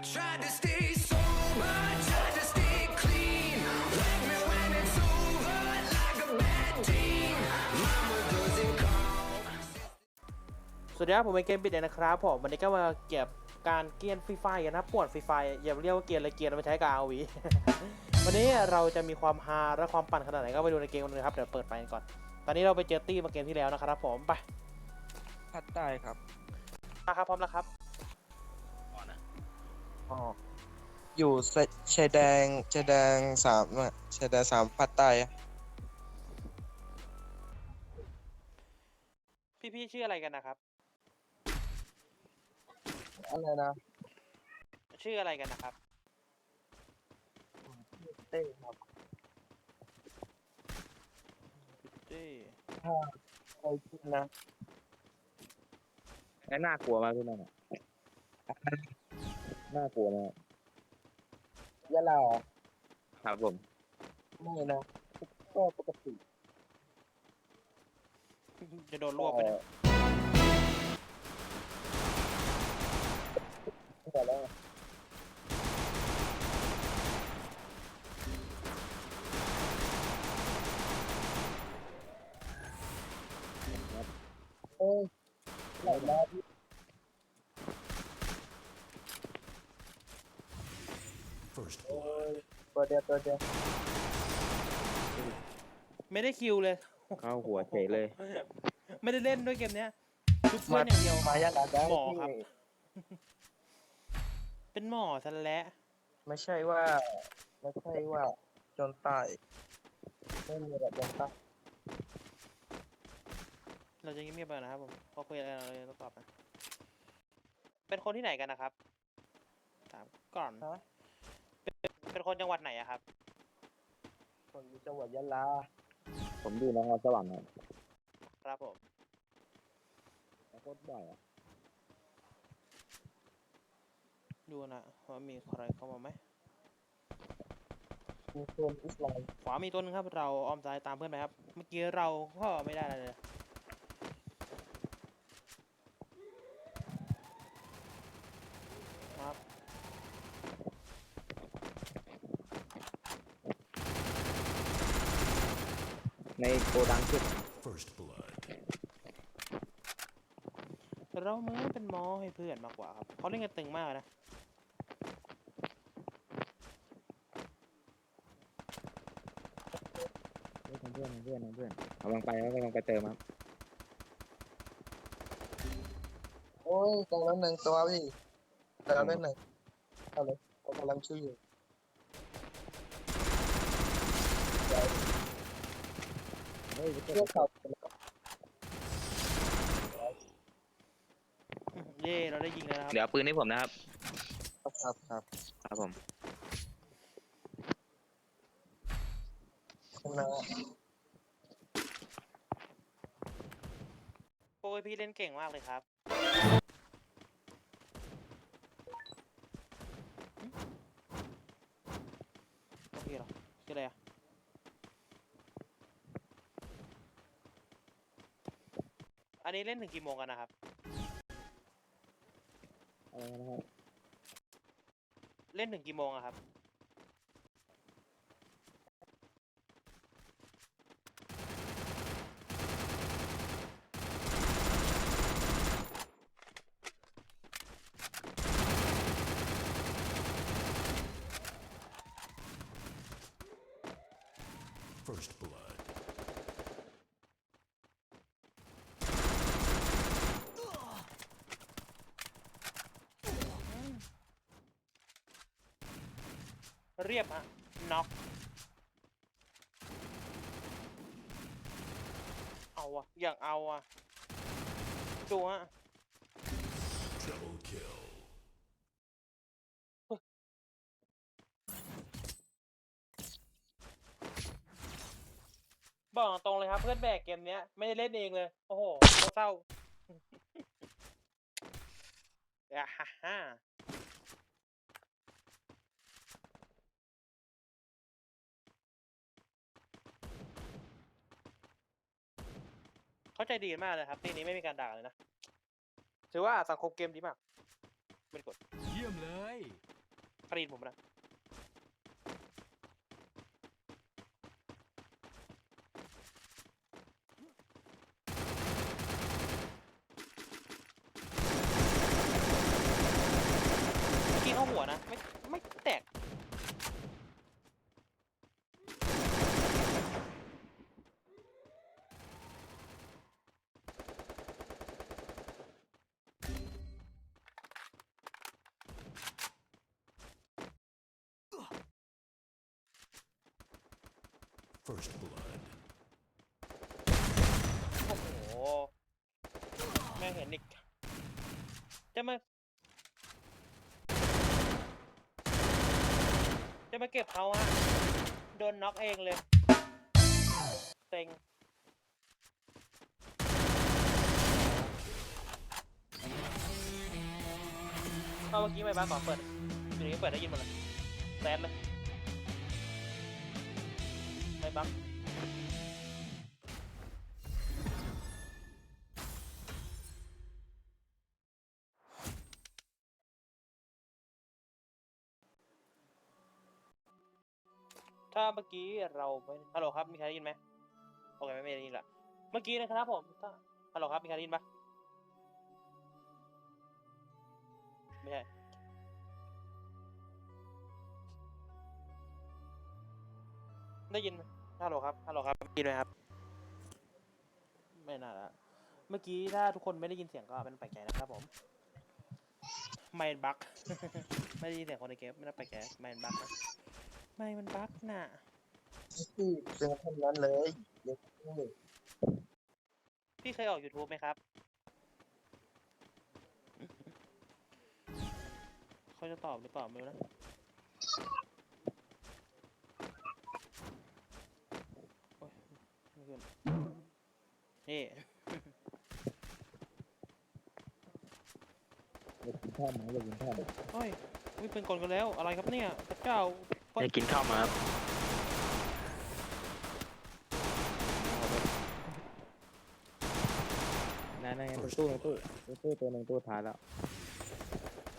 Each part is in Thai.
สวัสดีครับผมเป็นเกมบิดเองนะครับผมวันนี้ก็มาเก็บการเกียนฟรีไฟกันนะปวดฟรีไฟอย่าเรียกว่าเกียนเลยเกียนมาใช้กับอาวีวันนี้เราจะมีความฮาและความปั่นขนาดไหนก็ไปดูในเกมกันเลยครับเดี๋ยวเปิดไปกันก่อน ตอนนี้เราไปเจอตี้มาเกมที่แล้วนะครับผมไปพัดใต้ครับมาครับพร้อมแล้วครับ อ๋ออยู่ชายชายแดงชายแดงสามอะชายแดนสามพัดใต้อะพี่ๆชื่ออะไรกันนะครับ อะไรนะชื่ออะไรกันนะครับ เต้ครับตี้ใครคิดนะแล้วน่ากลัวมากพี่นั่นอะ น่ากลัวมากยะลาเหรอครับผม ไม่นะก็ปกติจะโดนรวบไปนะแต่แล้วเอ้ยไหนมาพี่ First โอ้ยตัว เดียวตัวเดียวไม่ได้คิวเลย เข้าหัวเฉยเลย ไม่ได้เล่นด้วยเกมเนี้ยชุบเพื่อนอย่างเดียว มายะลาได้หมอครับพี่เป็นหมอซะแล้วไม่ใช่ว่าไม่ใช่ว่าจนตายไม่มีแบบจนตายเราจะเงียบๆไปนะครับผมพอคุยอะไรเราเลยต้องตอบนะเป็นคนที่ไหนกันนะครับถามก่อน ฮะ เป็นคนจังหวัดไหนอะครับ คนอยู่จังหวัดยะลา ผมดูน้องสวรรค์ครับครับผม โคตรบ่อยอะดูนะว่ามีใครเข้ามาไหมมีคนอิสลามขวามีตัวหนึงครับ เราอ้อมซ้ายตามเพื่อนไปครับ เมื่อกี้เราก็ไม่ได้อะไรเลย ในโกดังสุด First blood. เราเหมือนเป็นหมอให้เพื่อนมากกว่าครับเขาเล่นกันตึงมากนะ เฮ้ยเพื่อนเพื่อนเพื่อนกำลังไปแล้วกำลังไปเติมครับโอ้ยตรงนั้นหนึ่งตัวพี่แต่เราได้หนึ่งเอาเลยเขากำลังช่วยอยู่ เฮ้ยเพื่อนเขาเย่เราได้ยิงแล้วนะครับเดี๋ยวเอาปืนให้ผมนะครับ ครับครับครับผม คุณนะโอ้ยพี่เล่นเก่งมากเลยครับหึโอเคเหรอชื่ออะไรอะ อันนี้เล่นถึงกี่โมงกันนะครับ อะไรนะครับเล่นถึงกี่โมงอะครับ First blood. เรียบฮะน็อกเอาอะอย่างเอาอะดูฮะบอกตรงเลยครับเพื่อนแบกเกมเนี้ย ไม่ได้เล่นเองเลย โอ้โหเศร้าอ่าฮ่า เข้าใจดีมากเลยครับทีนี้ไม่มีการด่าเลยนะ ถือว่าสังคมเกมดีมาก ไม่ได้กดเยี่ยมเลยกรีนผมนะเมื่อกี้เข้าหัวนะ ไม่ ไม่แตก First blood. โอ้โห ไม่เห็นอีก จะมา จะมาเก็บเขาอะโดนน็อกเองเลยเซ็งเข้าเมื่อกี้ไม่บ้าก่อนเปิดอยู่นี้เปิดได้ยินหมดเลยแซดเลย บักถ้าเมื่อกี้เราไม่ฮัลโหลครับมีใครได้ยินไหมโอเคไม่ไม่ได้ยินละเมื่อกี้นะครับผมถ้าฮัลโหลครับมีใครได้ยินปะไม่ใช่ได้ยินไหม ฮัลโหลครับ ฮัลโหลครับได้ยินไหมครับ ไม่น่าละ เมื่อกี้ถ้าทุกคนไม่ได้ยินเสียงก็เป็นแปลกใจนะครับผม ไม่บักไม่ได้ยินเสียงคนในเกมไม่ต้องแปลกใจไม่บักนะไม่มันบักน่ะพี่เป็นคนนั้นเลยเด็กนี่พี่เคยออก YouTube ไหมครับ เขาจะตอบหรือเปล่าไม่รู้นะ โอ๊ยไม่ ขึ้นนี่อยากกินข้าวไหมอยากกินข้าวไหมโอ้ยอุ๊ยเป็นกลกันแล้วอะไรครับเนี่ยพระเจ้าอยากกินข้าวมาครับนั่นนั่นในตู้ในตู้ในตู้ตัวหนึ่งตู้ท้ายแล้ว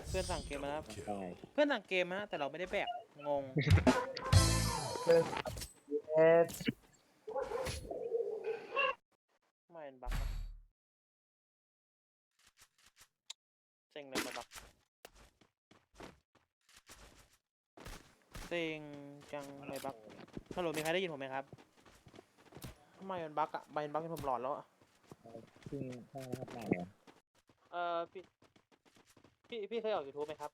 เพื่อนสั่งเกมมาแล้วตายเพื่อนสั่งเกมฮะแต่เราไม่ได้แบกงงเป็นเอ็ด ไม่เป็นบักนะเซ็งเลยมาบักเซ็งจังเลยบักฮัลโหลมีใครได้ยินผมไหมครับทำไมมันบักอะใบมันบักจนผมหลอนแล้วอะขึ้นข้างนะครับหน้าเหรอเออพี่พี่พี่เคยออกยูทูบไหมครับ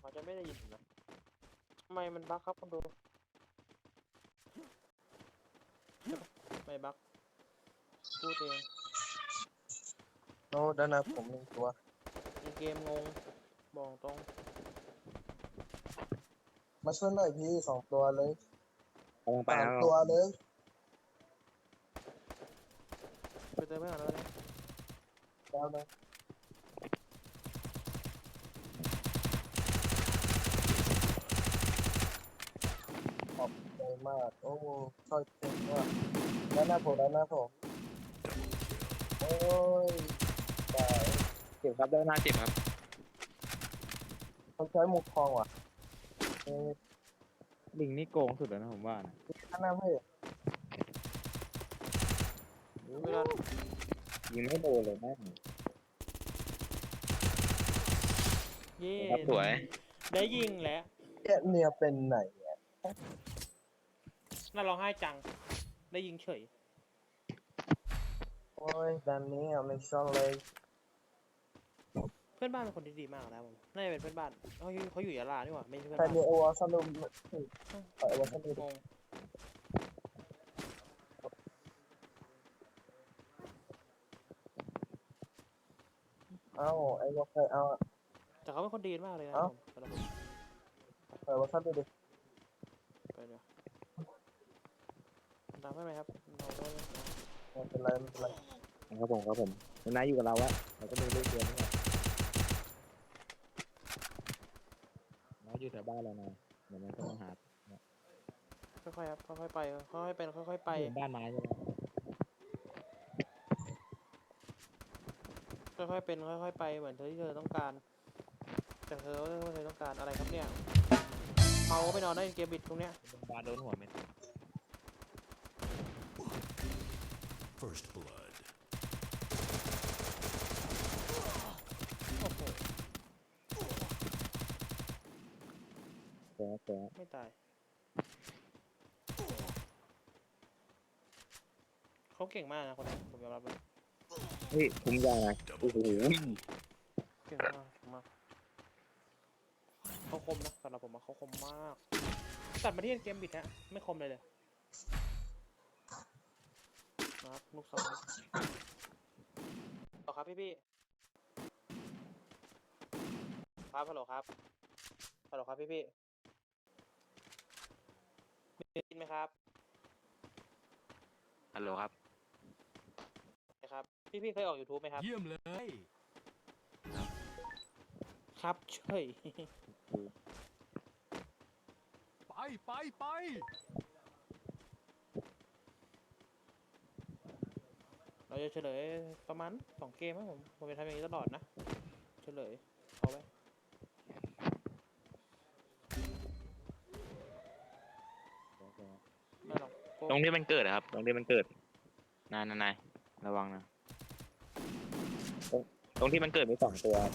เขาจะไม่ได้ยินผมนะทำไมมันบักครับคนดูใช่ปะไม่บักพูดเอง โน้ด้านหน้าผมหนึ่งตัวในเกมงงบอกตรงมาช่วยหน่อยพี่สองตัวเลยกำลังไปสามแล้วตัวเลย ไปเจอเพื่อนก่อนแล้วเนี่ยแล้วนะขอบใจมาก โอ้ช่วยเก่งมากด้านหน้าผมด้านหน้าผม โอ้ยตาย เจ็บครับได้หน้าเจ็บครับต้องใช้หมุกทองว่ะเอ้ยลิงนี่โกงสุดแล้วนะผมว่านะด้านหน้าพี่เวลายิงไม่โดนเลยแม่งเย่ครับสวย ได้ยิงแล้วแกเนียเป็นไหนอะน่าร้องไห้จัง ได้ยิงเฉย โอ้ยด้านนี้เอาไม่ช่องเลยเพื่อนบ้านเป็นคนที่ดีมากนะผมน่าจะเป็นเพื่อนบ้านเขาอยู่เขาอยู่ยะลานี่หว่าไม่ใช่เพื่อนแต่บ้านมีโอวาสนุมเอาโอวาสนุมงงเอ้าไอ้วาเคยเอา แต่เขาเป็นคนดีมากเลยนะเอ้าผมสำหรับผมเออวาสนุมดิไปเดี๋ยวตามได้ไหมครับเราก็ไม่เป็นไรไม่เป็นไรครับผมครับผมนายอยู่กับเราอะเราก็มีลูกเรียนนี่แหละ อยอยู่แถวบ้านเรานะเดี๋ยวมันก็มาหาค่อยๆครับค่อยๆไปค่อยๆเป็นค่อยๆไปอยู่บ้านไม้ใช่ไหมค่อยๆเป็นค่อยๆไปเหมือนเธอที่เธอต้องการแต่เธอไม่เคยต้องการอะไรครับเนี่ยเมาก็ไปนอนได้เกมบิดตรงเนี้ยบาโดนหัวเม็ด First blood. โอ้โห เจ๊เจ๊ไม่ตาย เขาเก่งมากนะคนนี้ผมยอมรับเลยเฮ้ยคุ้มยานะโอ้โหเก่งมากเก่งมากเขาคมนะสำหรับผมอะเขาคมมาก ตัดมาที่เกมบิดฮะไม่คมเลยเลยนะครับลูกสองต่อครับพี่พี่ครับฮัลโหลครับฮัลโหลครับพี่พี่ ได้ยินไหมครับฮัลโหลครับ นะครับ พี่พี่เคยออก YouTube ไหมครับ เยี่ยมเลย ครับเฉย ไปไปไปเราจะเฉลยประมาณสองเกมครับผม ผมจะทำอย่างนี้ตลอดนะ เฉลยเอาไว้ไม่ห รอกโป๊ะตรงที่มันเกิดอะครับ ตรงที่มันเกิดนายนายนายระวังนะตรงตรงที่มันเกิดมีสองตัวครับ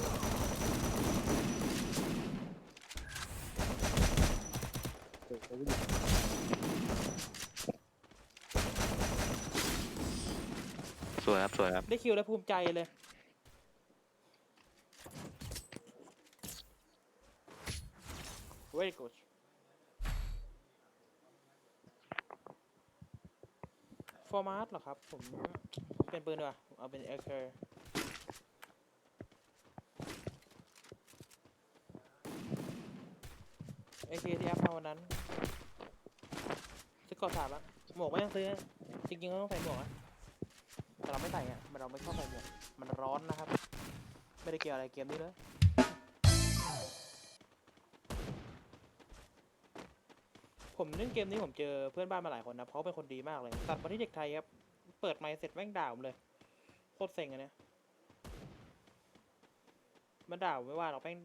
สวยครับสวยครับได้คิวแล้วภูมิใจเลย very good ฟอร์มาตเหรอครับ ผมเป็นปืนดีกว่าเอาเป็นเอเคอร์เอเคที่แอปมาวันนั้นซื้อกอดสามแล้วหมวกไม่ต้องซื้อ จริงๆก็ต้องใส่หมวกนะแต่เราไม่ใส่อะมันเราไม่ชอบใส่หมวกมันร้อนนะครับ ไม่ได้เกี่ยวอะไรเกมนี้เลย ผมเล่นเกมนี้ผมเจอเพื่อนบ้านมาหลายคนนะเขาเป็นคนดีมากเลยตัดมาที่เด็กไทยครับ เปิดไมค์เสร็จแม่งด่าผมเลยโคตรเซ็งอันเนี้ยมันด่าผมไม่ว่าหรอกแม่ง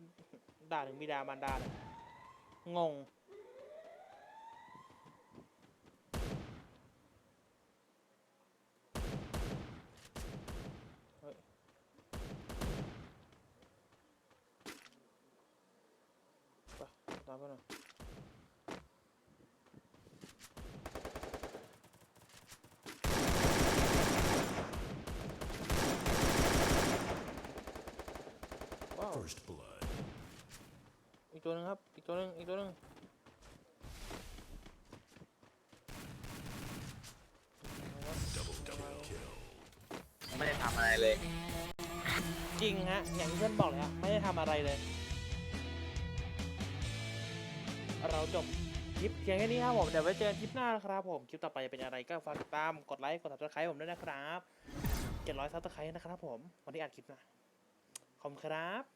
ด่าถึงบิดามารดาเลยงงไปตามไปหน่อย First blood. อีกตัวหนึงครับ อีกตัวหนึงอีกตัวหนึง Double double kill. ไม่ได้ทำอะไรเลย จริงฮะ อย่างที่เพื่อนบอกเลยฮะไม่ได้ทำอะไรเลย เราจบคลิปเพียงแค่นี้ครับผม เดี๋ยวไว้เจอกันคลิปหน้านะครับผม คลิปต่อไปจะเป็นอะไรก็ฝากติดตาม กดไลค์ กด subscribe ผมด้วยนะครับ700 subscribe นะครับผม วันที่อัดคลิปนะ ขอบคุณครับ